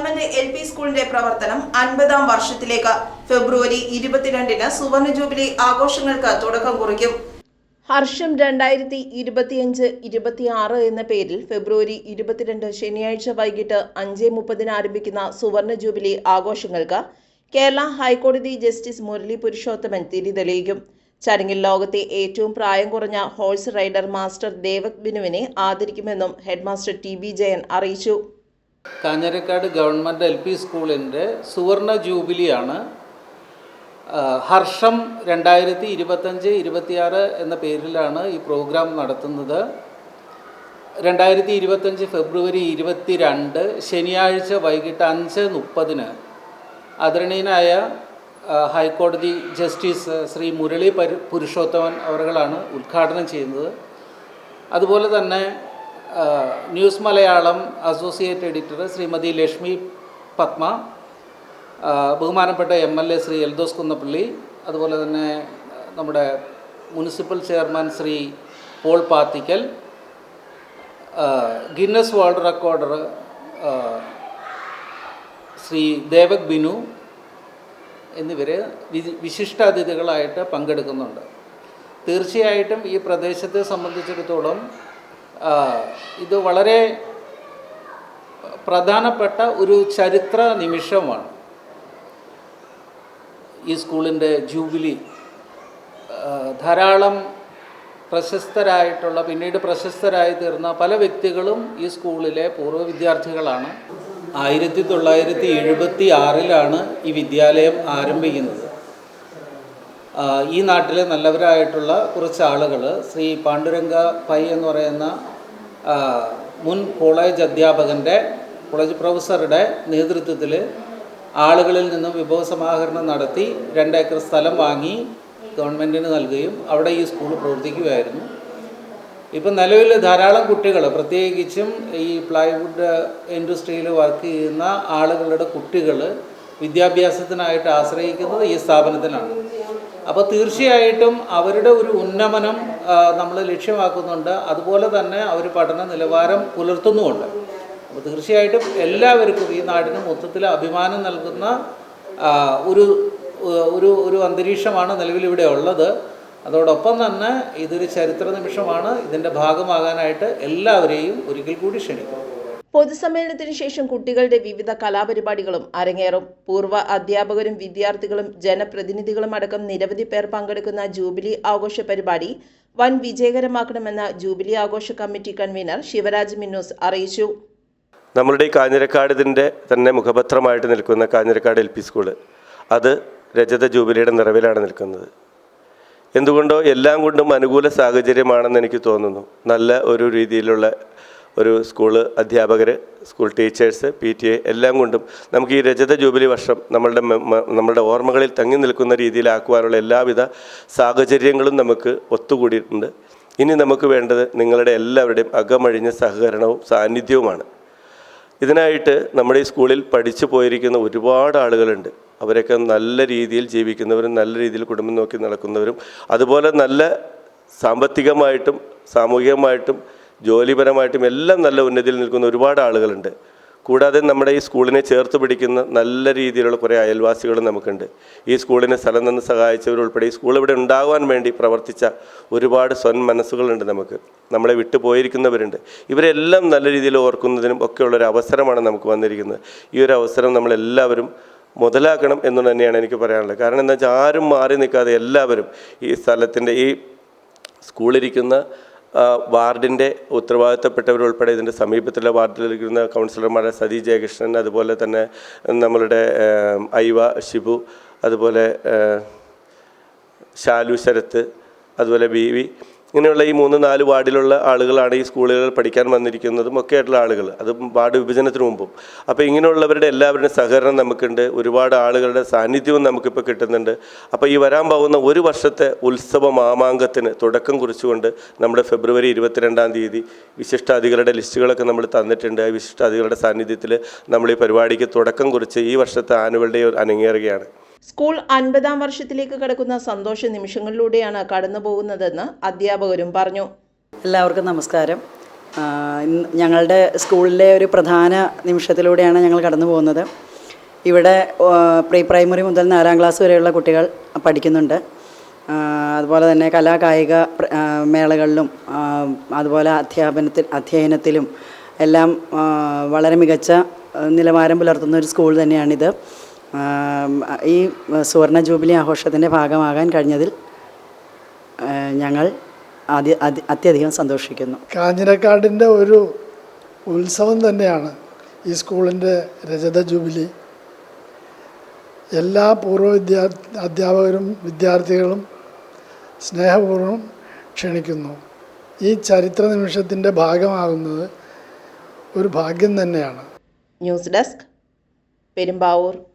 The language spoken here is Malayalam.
ഗവൺമെന്റ് എൽ പി സ്കൂളിന്റെ പ്രവർത്തനം അൻപതാം വർഷത്തിലേക്ക് ഫെബ്രുവരി ഇരുപത്തിരണ്ടിന് സുവർണ ജൂബിലി ആഘോഷങ്ങൾക്ക് തുടക്കം കുറിക്കും. ഹർഷം രണ്ടായിരത്തി ഇരുപത്തിയഞ്ച് ഇരുപത്തിയാറ് എന്ന പേരിൽ ഫെബ്രുവരി ഇരുപത്തിരണ്ട് ശനിയാഴ്ച വൈകിട്ട് അഞ്ച് മുപ്പതിന് ആരംഭിക്കുന്ന സുവർണ ജൂബിലി ആഘോഷങ്ങൾക്ക് കേരള ഹൈക്കോടതി ജസ്റ്റിസ് മുരളി പുരുഷോത്തമൻ തിരി തെളിയിക്കും. ചടങ്ങിൽ ലോകത്തെ ഏറ്റവും പ്രായം കുറഞ്ഞ ഹോഴ്സ് റൈഡർ മാസ്റ്റർ ദേവക് ബിനുവിനെ ആദരിക്കുമെന്നും ഹെഡ്മാസ്റ്റർ ടി ബി ജയൻ അറിയിച്ചു. കാഞ്ഞിരക്കാട് ഗവൺമെന്റ് എൽ പി സ്കൂളിന്റെ സുവർണ ജൂബിലിയാണ് ഹർഷം രണ്ടായിരത്തി ഇരുപത്തഞ്ച് ഇരുപത്തിയാറ് എന്ന പേരിലാണ് ഈ പ്രോഗ്രാം നടത്തുന്നത്. രണ്ടായിരത്തി ഇരുപത്തഞ്ച് ഫെബ്രുവരി ഇരുപത്തി രണ്ട് ശനിയാഴ്ച വൈകിട്ട് അഞ്ച് മുപ്പതിന് ആദരണീയനായ ഹൈക്കോടതി ജസ്റ്റിസ് ശ്രീ മുരളി പരു പുരുഷോത്തമൻ അവരുകളാണ് ഉദ്ഘാടനം ചെയ്യുന്നത്. അതുപോലെ തന്നെ news Malayalam associate editor Shrimati Lakshmi Padma ബഹുമാനപ്പെട്ട M L A Shri Eldhose Kunnappilly അതുപോലെ തന്നെ നമ്മുടെ municipal chairman Shri Paul Pathikkal Guinness world recorder Shri Devak Binu എന്നിവർ വിശിഷ്ടാതിഥികളായിട്ട് പങ്കെടുക്കുന്നുണ്ട്. തീർച്ചയായിട്ടും ഈ പ്രദേശത്തെ സംബന്ധിച്ചിടത്തോളം ഇത് വളരെ പ്രധാനപ്പെട്ട ഒരു ചരിത്ര നിമിഷമാണ്. ഈ സ്കൂളിന്റെ ജൂബിലി ധാരാളം പ്രശസ്തരായിട്ടുള്ള പിന്നീട് പ്രശസ്തരായി തീർന്ന പല വ്യക്തികളും ഈ സ്കൂളിലെ പൂർവ വിദ്യാർത്ഥികളാണ്. ആയിരത്തി തൊള്ളായിരത്തി എഴുപത്തി ആറിലാണ് ഈ വിദ്യാലയം ആരംഭിക്കുന്നത്. ഈ നാട്ടിലെ നല്ലവരായിട്ടുള്ള കുറച്ച് ആളുകൾ ശ്രീ പാണ്ഡുരംഗ പൈ എന്ന് പറയുന്ന മുൻ കോളേജ് അധ്യാപകന്റെ കോളേജ് പ്രൊഫസറുടെ നേതൃത്വത്തിൽ ആളുകളിൽ നിന്നും വിഭവസമാഹരണം നടത്തി രണ്ട് ഏക്കർ സ്ഥലം വാങ്ങി ഗവൺമെന്റിന് നൽകുകയും അവിടെ ഈ സ്കൂൾ പ്രവർത്തിക്കുകയായിരുന്നു. ഇപ്പം നിലവിൽ ധാരാളം കുട്ടികൾ പ്രത്യേകിച്ചും ഈ പ്ലൈവുഡ് ഇൻഡസ്ട്രിയിൽ വർക്ക് ചെയ്യുന്ന ആളുകളുടെ കുട്ടികൾ വിദ്യാഭ്യാസത്തിനായിട്ട് ആശ്രയിക്കുന്നത് ഈ സ്ഥാപനത്തിലാണ്. അപ്പോൾ തീർച്ചയായിട്ടും അവരുടെ ഒരു ഉന്നമനം നമ്മൾ ലക്ഷ്യമാക്കുന്നുണ്ട്. അതുപോലെ തന്നെ അവർ പഠന നിലവാരം പുലർത്തുന്നുമുണ്ട്. അപ്പോൾ തീർച്ചയായിട്ടും എല്ലാവർക്കും ഈ നാടിന് മൊത്തത്തിൽ അഭിമാനം നൽകുന്ന ഒരു ഒരു ഒരു അന്തരീക്ഷമാണ് നിലവിൽ ഇവിടെ ഉള്ളത്. അതോടൊപ്പം തന്നെ ഇതൊരു ചരിത്ര നിമിഷമാണ്. ഇതിന്റെ ഭാഗമാകാനായിട്ട് എല്ലാവരെയും ഒരിക്കൽ കൂടി ക്ഷണിക്കുന്നു. പൊതുസമ്മേളനത്തിന് ശേഷം കുട്ടികളുടെ വിവിധ കലാപരിപാടികളും അരങ്ങേറും. പൂർവ അധ്യാപകരും വിദ്യാർത്ഥികളും ജനപ്രതിനിധികളും അടക്കം നിരവധി പേർ പങ്കെടുക്കുന്ന ജൂബിലി ആഘോഷ പരിപാടി വൻ വിജയകരമാക്കണമെന്ന് ജൂബിലി ആഘോഷ കമ്മിറ്റി കൺവീനർ ശിവരാജ് മിന്നൂസ് അറിയിച്ചു. നമ്മളുടെ ഈ കാഞ്ഞിരക്കാടിന്റെ തന്നെ മുഖപത്രമായിട്ട് നിൽക്കുന്ന കാഞ്ഞിരക്കാട് എൽ പി സ്കൂൾ. അത് രജത ജൂബിലിയുടെ നിറവിലാണ് നിൽക്കുന്നത്. എന്തുകൊണ്ടോ എല്ലാം കൊണ്ടും അനുകൂല സാഹചര്യമാണെന്ന് എനിക്ക് തോന്നുന്നു. നല്ല ഒരു രീതിയിലുള്ള ഒരു സ്കൂൾ അധ്യാപകർ school teachers P T A എല്ലാം കൊണ്ടും നമുക്ക് ഈ രജത ജൂബിലി വർഷം നമ്മളുടെ നമ്മളുടെ ഓർമ്മകളിൽ തങ്ങി നിൽക്കുന്ന രീതിയിലാക്കുവാനുള്ള എല്ലാവിധ സാഹചര്യങ്ങളും നമുക്ക് ഒത്തുകൂടിയിട്ടുണ്ട്. ഇനി നമുക്ക് വേണ്ടത് നിങ്ങളുടെ എല്ലാവരുടെയും അകമഴിഞ്ഞ സഹകരണവും സാന്നിധ്യവുമാണ്. ഇതിനായിട്ട് നമ്മുടെ ഈ സ്കൂളിൽ പഠിച്ചു പോയിരിക്കുന്ന ഒരുപാട് ആളുകളുണ്ട്. അവരൊക്കെ നല്ല രീതിയിൽ ജീവിക്കുന്നവരും നല്ല രീതിയിൽ കുടുംബം നോക്കി നടക്കുന്നവരും അതുപോലെ നല്ല സാമ്പത്തികമായിട്ടും സാമൂഹികമായിട്ടും ജോലിപരമായിട്ടും എല്ലാം നല്ല ഉന്നതിയിൽ നിൽക്കുന്ന ഒരുപാട് ആളുകളുണ്ട്. കൂടാതെ നമ്മുടെ ഈ സ്കൂളിനെ ചേർത്ത് പിടിക്കുന്ന നല്ല രീതിയിലുള്ള കുറേ അയൽവാസികളും നമുക്കുണ്ട്. ഈ സ്കൂളിനെ സ്ഥലം നിന്ന് സഹായിച്ചവരുൾപ്പെടെ ഈ സ്കൂൾ ഇവിടെ ഉണ്ടാകുവാൻ വേണ്ടി പ്രവർത്തിച്ച ഒരുപാട് സ്വൻ മനസ്സുകളുണ്ട് നമുക്ക്. നമ്മളെ വിട്ടുപോയിരിക്കുന്നവരുണ്ട് ഇവരെല്ലാം നല്ല രീതിയിൽ ഓർക്കുന്നതിനും ഒക്കെയുള്ളൊരു അവസരമാണ് നമുക്ക് വന്നിരിക്കുന്നത്. ഈ ഒരു അവസരം നമ്മളെല്ലാവരും മുതലാക്കണം എന്ന് തന്നെയാണ് എനിക്ക് പറയാനുള്ളത്. കാരണം എന്താ വെച്ചാൽ ആരും മാറി നിൽക്കാതെ എല്ലാവരും ഈ സ്ഥലത്തിന്റെ ഈ സ്കൂളിരിക്കുന്ന വാർഡിന്റെ ഉത്തരവാദിത്തപ്പെട്ടവരുൾപ്പെടെ ഇതിന്റെ സമീപത്തുള്ള വാർഡിലിരിക്കുന്ന കൗൺസിലർമാരായ സതി ജയകൃഷ്ണൻ അതുപോലെ തന്നെ നമ്മളുടെ ഐവ ഷിബു അതുപോലെ ശാലു ശരത്ത് അതുപോലെ ബി വി ഇങ്ങനെയുള്ള ഈ മൂന്ന് നാല് വാർഡിലുള്ള ആളുകളാണ് ഈ സ്കൂളുകളിൽ പഠിക്കാൻ വന്നിരിക്കുന്നതും ഒക്കെ ആയിട്ടുള്ള ആളുകൾ. അത് വാർഡ് വിഭജനത്തിന് മുമ്പും. അപ്പോൾ ഇങ്ങനെയുള്ളവരുടെ എല്ലാവരുടെയും സഹകരണം നമുക്കുണ്ട്. ഒരുപാട് ആളുകളുടെ സാന്നിധ്യവും നമുക്കിപ്പോൾ കിട്ടുന്നുണ്ട്. അപ്പോൾ ഈ വരാൻ പോകുന്ന ഒരു വർഷത്തെ ഉത്സവ മാമാങ്കത്തിന് തുടക്കം കുറിച്ചുകൊണ്ട് നമ്മുടെ ഫെബ്രുവരി ഇരുപത്തിരണ്ടാം തീയതി വിശിഷ്ടാതികളുടെ ലിസ്റ്റുകളൊക്കെ നമ്മൾ തന്നിട്ടുണ്ട്. വിശിഷ്ടാതികളുടെ സാന്നിധ്യത്തിൽ നമ്മൾ ഈ പരിപാടിക്ക് തുടക്കം കുറിച്ച് ഈ വർഷത്തെ ആനുവൽ ഡേ അനങ്ങേറുകയാണ്. സ്കൂൾ അൻപതാം വർഷത്തിലേക്ക് കടക്കുന്ന സന്തോഷ നിമിഷങ്ങളിലൂടെയാണ് കടന്നു പോകുന്നതെന്ന് അധ്യാപകരും പറഞ്ഞു. എല്ലാവർക്കും നമസ്കാരം. ഞങ്ങളുടെ സ്കൂളിലെ ഒരു പ്രധാന നിമിഷത്തിലൂടെയാണ് ഞങ്ങൾ കടന്നു പോകുന്നത് ഇവിടെ പ്രീ പ്രൈമറി മുതൽ നാലാം ക്ലാസ് വരെയുള്ള കുട്ടികൾ പഠിക്കുന്നുണ്ട്. അതുപോലെ തന്നെ കലാ കായിക മേളകളിലും അതുപോലെ അധ്യാപനത്തിൽ അധ്യയനത്തിലും എല്ലാം വളരെ മികച്ച നിലവാരം പുലർത്തുന്ന ഒരു സ്കൂൾ തന്നെയാണിത്. ഈ സുവർണ ജൂബിലി ആഘോഷത്തിന്റെ ഭാഗമാകാൻ കഴിഞ്ഞതിൽ ഞങ്ങൾ ആദ്യ അതി- അത്യധികം സന്തോഷിക്കുന്നു. കാഞ്ഞിരക്കാടിന്റെ ഒരു ഉത്സവം തന്നെയാണ് ഈ സ്കൂളിന്റെ രജത ജൂബിലി. എല്ലാ പൂർവ വിദ്യാ അധ്യാപകരും വിദ്യാർത്ഥികളും സ്നേഹപൂർവം ക്ഷണിക്കുന്നു. ഈ ചരിത്ര നിമിഷത്തിന്റെ ഭാഗമാകുന്നത് ഒരു ഭാഗ്യം തന്നെയാണ്. News desk Perumbavoor.